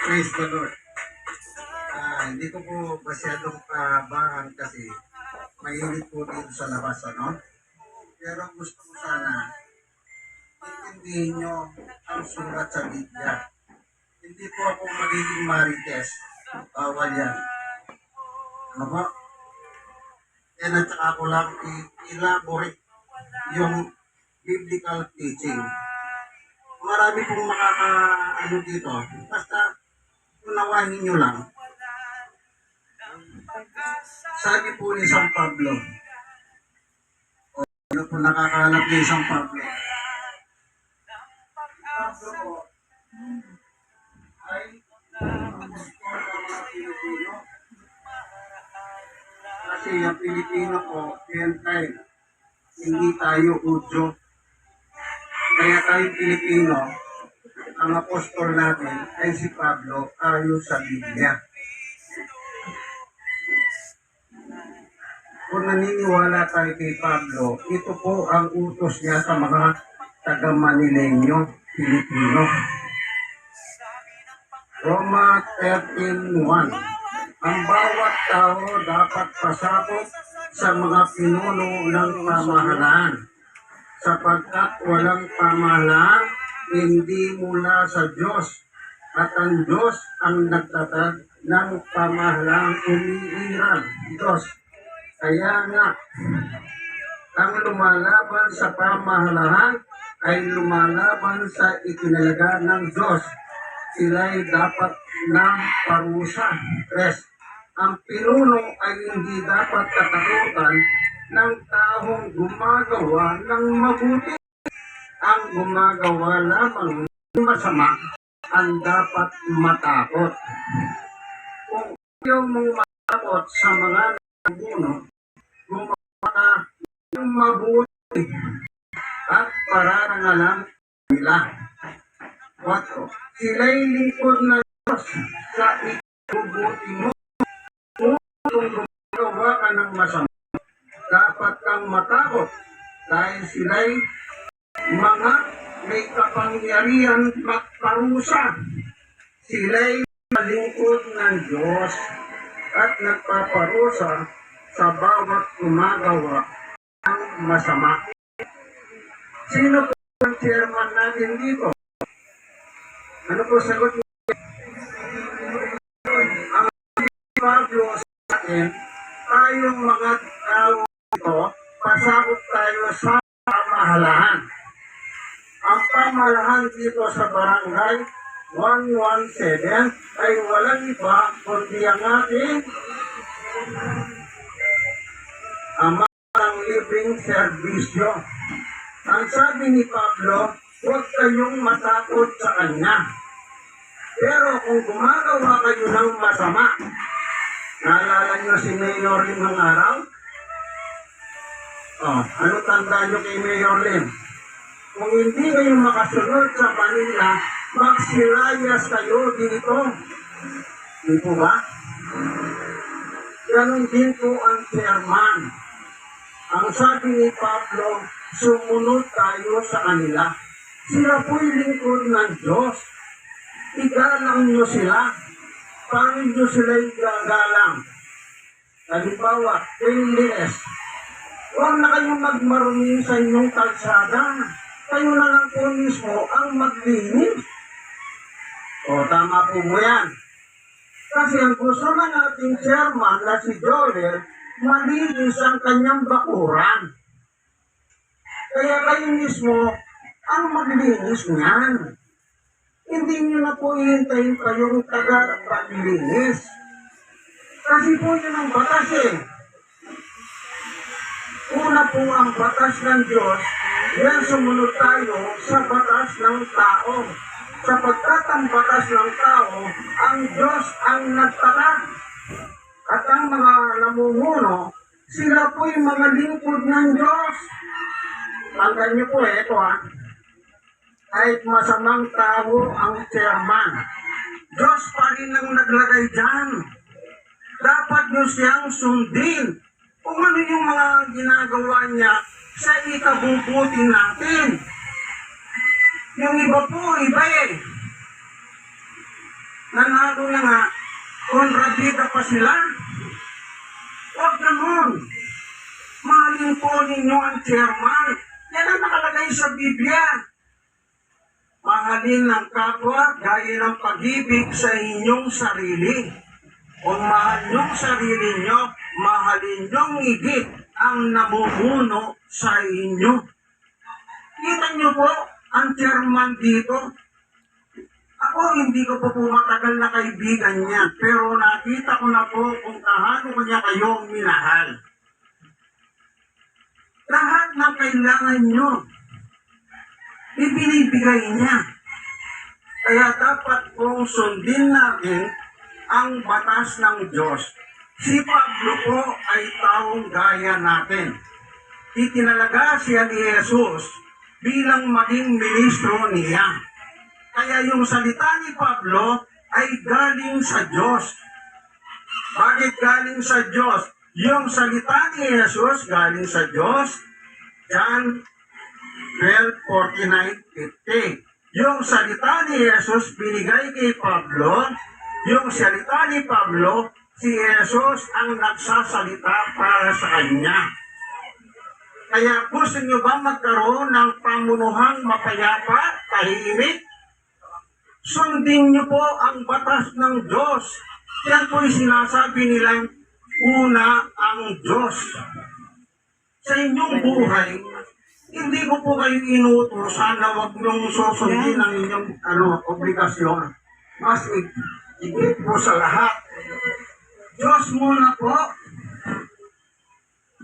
Praise the Lord. Ah, hindi ko po masyadong kabahan kasi mainit po dito sa labas, ano? Pero gusto ko sana intindihin nyo ang sulat sa Biblia. Hindi po ako magiging marites. Bawal yan. Ano po? Yan at saka ko lang i-elaborate yung biblical teaching. Marami pong makaka-ano dito. Basta unawahin nyo lang. Sabi po ni San Pablo, o ano po nakakalap ni San Pablo? Pablo po, ay gusto ng mga Pilipino. Kasi ang Pilipino po, Gentile, hindi tayo Udyo. Kaya tayo Pilipino, ang apostol natin ay si Pablo ayon sa Biblia. Kung naniniwala tayo kay Pablo, ito po ang utos niya sa mga taga-Manileño, Pilipino. Roma 13.1 Ang bawat tao dapat pasakop sa mga pinuno ng pamahalaan sapagkat walang pamahalaan hindi mula sa Diyos at ang Diyos ang nagtatag ng pamahalaang umiiral Diyos. Kaya nga, ang lumalaban sa pamahalaan ay lumalaban sa itinalaga ng Diyos. Sila'y dapat ng parusa. Tres, ang pinuno ay hindi dapat katakutan ng taong gumagawa ng mabuti. Ang gumagawa lamang ng masama ang dapat matakot. Kung ayaw mong matakot sa mga nabuno, gumawa ka ng mabuti at pararangalan nila. 4. Sila'y lingkod na Diyos sa ikubuti mo. Kung gumagawa ka ng masama, dapat kang matakot dahil sila'y mga may kapangyarihan magparusa. Sila'y malingkod ng Diyos at nagpaparusa sa bawat gumagawa ng masama. Sino po ang chairman natin dito? Ano po sagot niyo? Ang Pablo sa atin, tayong mga tao ito, pasakot tayo sa pamahalaan. Pamahalaan dito sa barangay 117 ay walang iba kundi ang ating ama ng libreng serbisyo. Ang sabi ni Pablo, huwag kayong matakot sa kanya. Pero kung gumagawa kayo ng masama, naalala nyo si Mayor Lim ng araw? Oh, ano tanda nyo kay Mayor Lim? Kung hindi kayo makasunod sa kanila, magsilayas kayo dito. Di po ba? Ganon din po ang chairman. Ang sabi ni Pablo, sumunod tayo sa kanila. Sila po'y lingkod ng Diyos. Igalang nyo sila. Paano nyo sila igagalang? Halimbawa, cleanliness. Huwag na kayong magmarumi sa inyong kalsada. Kayo na lang po mismo ang maglinis. O, tama po mo yan. Kasi ang gusto ng ating chairman na si Joel, malinis ang kanyang bakuran. Kaya kayo mismo ang maglinis niyan. Hindi nyo na po hihintayin kayong taga-paglinis. Kasi po yun ang batas eh. Una po ang batas ng Diyos, yan sumunod tayo sa batas ng tao. Sapagkat ang batas ng tao, ang Diyos ang nagtaka. At ang mga namumuno, sila po'y mga lingkod ng Diyos. Tandaan niyo po, ito ha. Kahit masamang tao ang chairman, Diyos pa rin ang naglagay dyan. Dapat niyo siyang sundin kung ano yung mga ginagawa niya sa ikabubuti natin. Yung iba po, iba eh. Nanalo na nga, kontrabida pa sila. Huwag ganun. Mahalin po ninyo ang chairman. Yan ang nakalagay sa Biblia. Mahalin ng kapwa gaya ng pag-ibig sa inyong sarili. Kung mahal niyong sarili niyo, mahalin niyong higit ang namumuno sa inyo. Kita niyo po, ang chairman dito, ako hindi ko po po matagal na kaibigan niya, pero nakita ko na po kung kaano ko niya kayong minahal. Lahat ng kailangan niyo, ibinibigay niya. Kaya dapat pong sundin natin ang batas ng Diyos. Si Pablo po ay taong gaya natin. Itinalaga siya ni Jesus bilang maging ministro niya. Kaya yung salita ni Pablo ay galing sa Diyos. Bakit galing sa Diyos? Yung salita ni Jesus galing sa Diyos. John 12:49-50. Yung salita ni Jesus binigay kay Pablo. Yung salita ni Pablo, si Jesus ang nagsasalita para sa kanya. Kaya gusto niyo ba magkaroon ng pamunuhang mapayapa, tahimik? Sundin niyo po ang batas ng Diyos. Yan po yung sinasabi nilang una ang Diyos. Sa inyong buhay, hindi ko po kayo inutusan na huwag niyong susundin ang inyong ano, obligasyon. Mas hig- higit po sa lahat. Diyos muna po.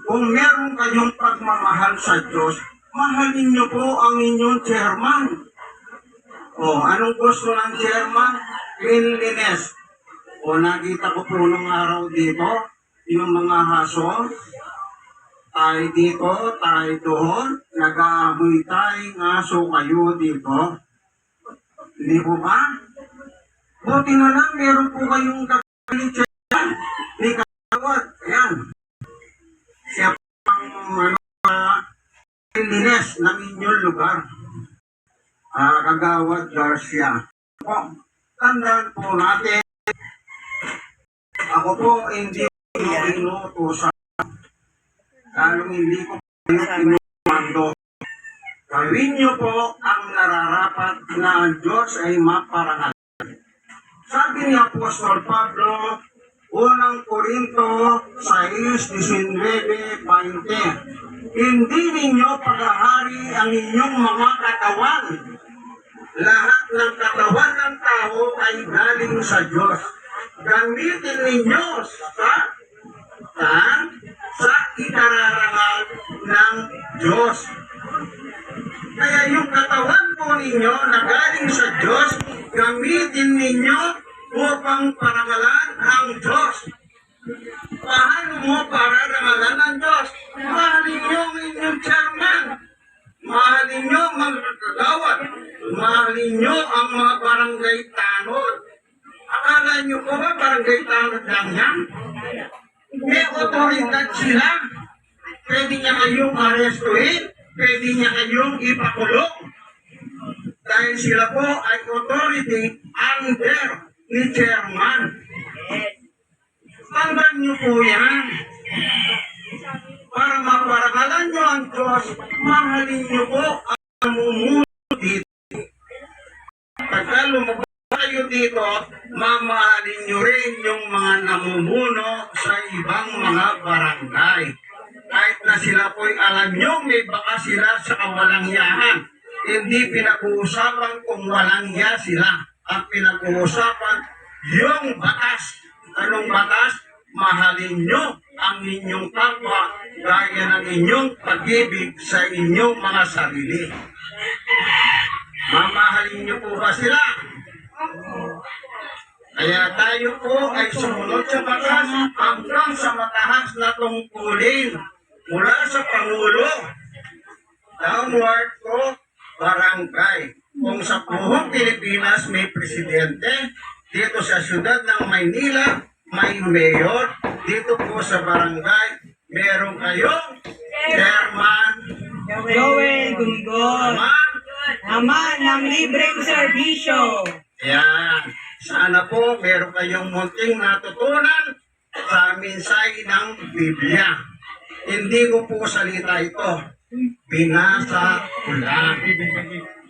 Kung meron kayong pagmamahal sa Diyos, mahalin niyo po ang inyong chairman. O, anong gusto ng chairman? Cleanliness. O, nakita ko po nung araw dito, yung mga haso, tayo dito, tayo doon, nag-aamoy tayong aso kayo dito. Hindi po ba? Buti na lang, meron po kayong. Ni Kawad, ayan. Siya pang ano, uh, ng inyong lugar. Ah, Kagawad Garcia. Po, tandaan po natin, ako po hindi ko inutusan. Lalong hindi ko pinumando. Gawin niyo po ang nararapat na ang Diyos ay maparangal. Sabi ni Apostol Pablo, unang Korinto 6, 19, 20, Hindi ninyo paghahari ang inyong mga katawan. Lahat ng katawan ng tao ay galing sa Diyos. Gamitin ninyo sa sa, sa ikararangal ng Diyos. Kaya yung katawan po ninyo na galing sa Diyos, gamitin ninyo upang parangalan ang Diyos. Paano mo pararangalan ang Diyos? Mahalin nyo ang inyong chairman. Mahalin nyo ang mga kagawad. Mahalin nyo ang mga barangay tanod. Akala nyo ko ba barangay tanod lang yan? May otoridad sila. Pwede niya kayong arestuhin. Pwede niya kayong ipakulong. Dahil sila po ay authority under ni chairman. Tandaan niyo po yan. Para maparangalan niyo ang Diyos, mahalin niyo po ang namumuno dito. Pagka lumabas tayo dito, mamahalin niyo rin yung mga namumuno sa ibang mga barangay. Kahit na sila po'y alam niyo, may baka sila sa kawalang-yahan. Hindi pinag-uusapan kung walang ya sila. Ang pinag-uusapan, yung batas. Anong batas? Mahalin niyo ang inyong kapwa gaya ng inyong pag-ibig sa inyong mga sarili. Mamahalin niyo po ba sila? Kaya tayo po ay sumunod sa batas hanggang sa mataas na tungkulin mula sa Pangulo downward to barangay. Kung sa buong Pilipinas may presidente, dito sa siyudad ng Maynila may mayor, dito po sa barangay meron kayong chairman, Joel chairman, Ama ng libreng serbisyo. Yan. Sana po meron kayong munting natutunan sa mensahe ng Biblia. Hindi ko po salita ito. Binasa ko lang.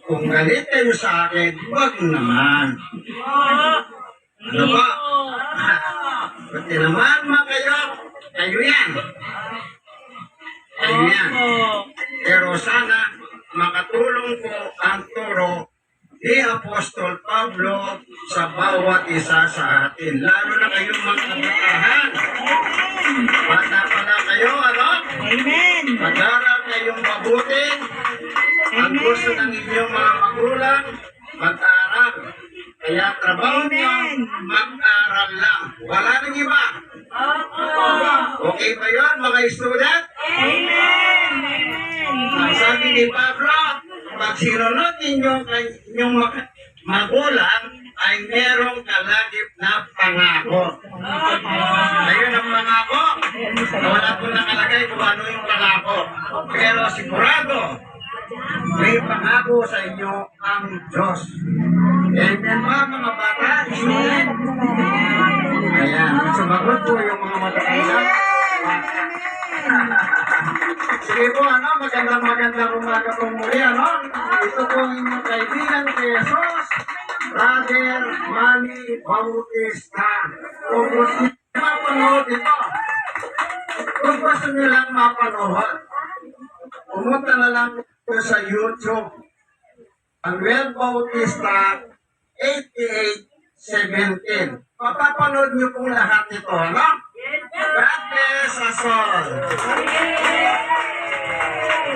Kung galit kayo sa akin, wag naman. Ano ba? Pati naman mga kayo, kayo yan. Kayo yan. Pero sana makatulong po ang turo ni Apostol Pablo sa bawat isa sa atin. Lalo na kayong mga kabatahan. Bata pa na kayo, ano? Amen. Mag-aral kayong mabuti. Ang gusto ng inyong mga magulang, mag-aral. Kaya trabaho niyo, mag-aral lang. Wala nang iba. Okay ba yun, mga student? Amen. Ang sabi ni Pablo, pag sinunod ninyo inyong mag- magulang, ay merong kalagip na pangako. Ayun ang pangako. Wala po nakalagay kung ano yung pangako. Pero sigurado, may pangako sa inyo ang Diyos. Amen ba mga bata? Amen. Ayan, sumagot po yung mga matatilan. Sige po, ano, magandang magandang umaga po muli, ano? Ito po ang inyong kaibigan kay Jesus, Brother Manny Bautista. Kung gusto niyo mapanood ito, kung gusto niyo lang mapanood, pumunta na lang po sa YouTube. Manuel Bautista 8817. Mapapanood niyo pong lahat ito, ano? God bless us all.